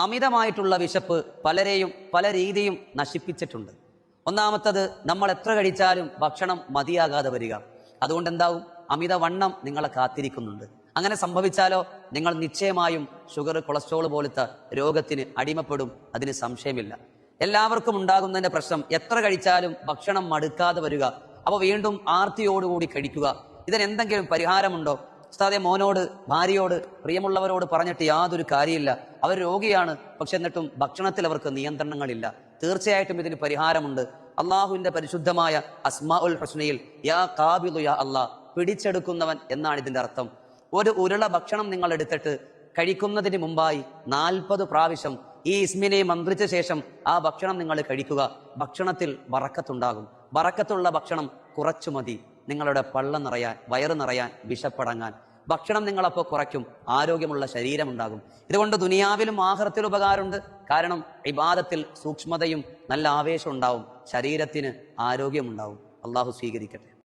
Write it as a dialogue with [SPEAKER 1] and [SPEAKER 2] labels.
[SPEAKER 1] അമിതമായിട്ടുള്ള വിശപ്പ് പലരെയും പല രീതിയും നശിപ്പിച്ചിട്ടുണ്ട്. ഒന്നാമത്തത് നമ്മൾ എത്ര കഴിച്ചാലും ഭക്ഷണം മതിയാകാതെ വരിക. അതുകൊണ്ട് എന്താവും അമിതവണ്ണം നിങ്ങളെ കാത്തിരിക്കുന്നുണ്ട്. അങ്ങനെ സംഭവിച്ചാലോ? നിങ്ങൾ നിശ്ചയമായും ഷുഗർ കൊളസ്ട്രോൾ പോലത്തെ രോഗത്തിന് അടിമപ്പെടും. അതിന് സംശയമില്ല. എല്ലാവർക്കും ഉണ്ടാകുന്നതിന്റെ പ്രശ്നം എത്ര കഴിച്ചാലും ഭക്ഷണം മടുക്കാതെ വരിക. അപ്പോൾ വീണ്ടും ആർത്തിയോടുകൂടി കഴിക്കുക. ഇതിന് എന്തെങ്കിലും പരിഹാരമുണ്ടോ? ഉസ്താദെ മോനോട് ഭാര്യയോട് പ്രിയമുള്ളവരോട് പറഞ്ഞിട്ട് യാതൊരു കാര്യമില്ല. അവർ രോഗിയാണ് പക്ഷെ എന്നിട്ടും ഭക്ഷണത്തിൽ അവർക്ക് നിയന്ത്രണങ്ങളില്ല. തീർച്ചയായിട്ടും ഇതിന് പരിഹാരമുണ്ട്. അള്ളാഹുവിന്റെ പരിശുദ്ധമായ അസ്മാ ഉൽ ഹസ്നയിൽ യാ കാബിദു യാ അള്ളാ പിടിച്ചെടുക്കുന്നവൻ എന്നാണ് ഇതിന്റെ അർത്ഥം. ഒരു ഉരുള ഭക്ഷണം നിങ്ങൾ എടുത്തിട്ട് കഴിക്കുന്നതിന് മുമ്പായി നാൽപ്പത് പ്രാവശ്യം ഈ ഇസ്മിനെ മന്ത്രിച്ച ശേഷം ആ ഭക്ഷണം നിങ്ങൾ കഴിക്കുക. ഭക്ഷണത്തിൽ വറക്കത്തുണ്ടാകും. വറക്കത്തുള്ള ഭക്ഷണം കുറച്ചു മതി. നിങ്ങളുടെ പള്ള നിറയാൻ വയറ് നിറയാൻ വിശപ്പടങ്ങാൻ. ഭക്ഷണം നിങ്ങളപ്പോൾ കുറയ്ക്കും ആരോഗ്യമുള്ള ശരീരമുണ്ടാകും ഇതുകൊണ്ട് ദുനിയാവിലും ആഹൃത്തിൽ ഉപകാരമുണ്ട്. കാരണം ഇബാദത്തിൽ സൂക്ഷ്മതയും നല്ല ആവേശം ഉണ്ടാവും. ശരീരത്തിന് ആരോഗ്യമുണ്ടാവും. അള്ളാഹു സ്വീകരിക്കട്ടെ.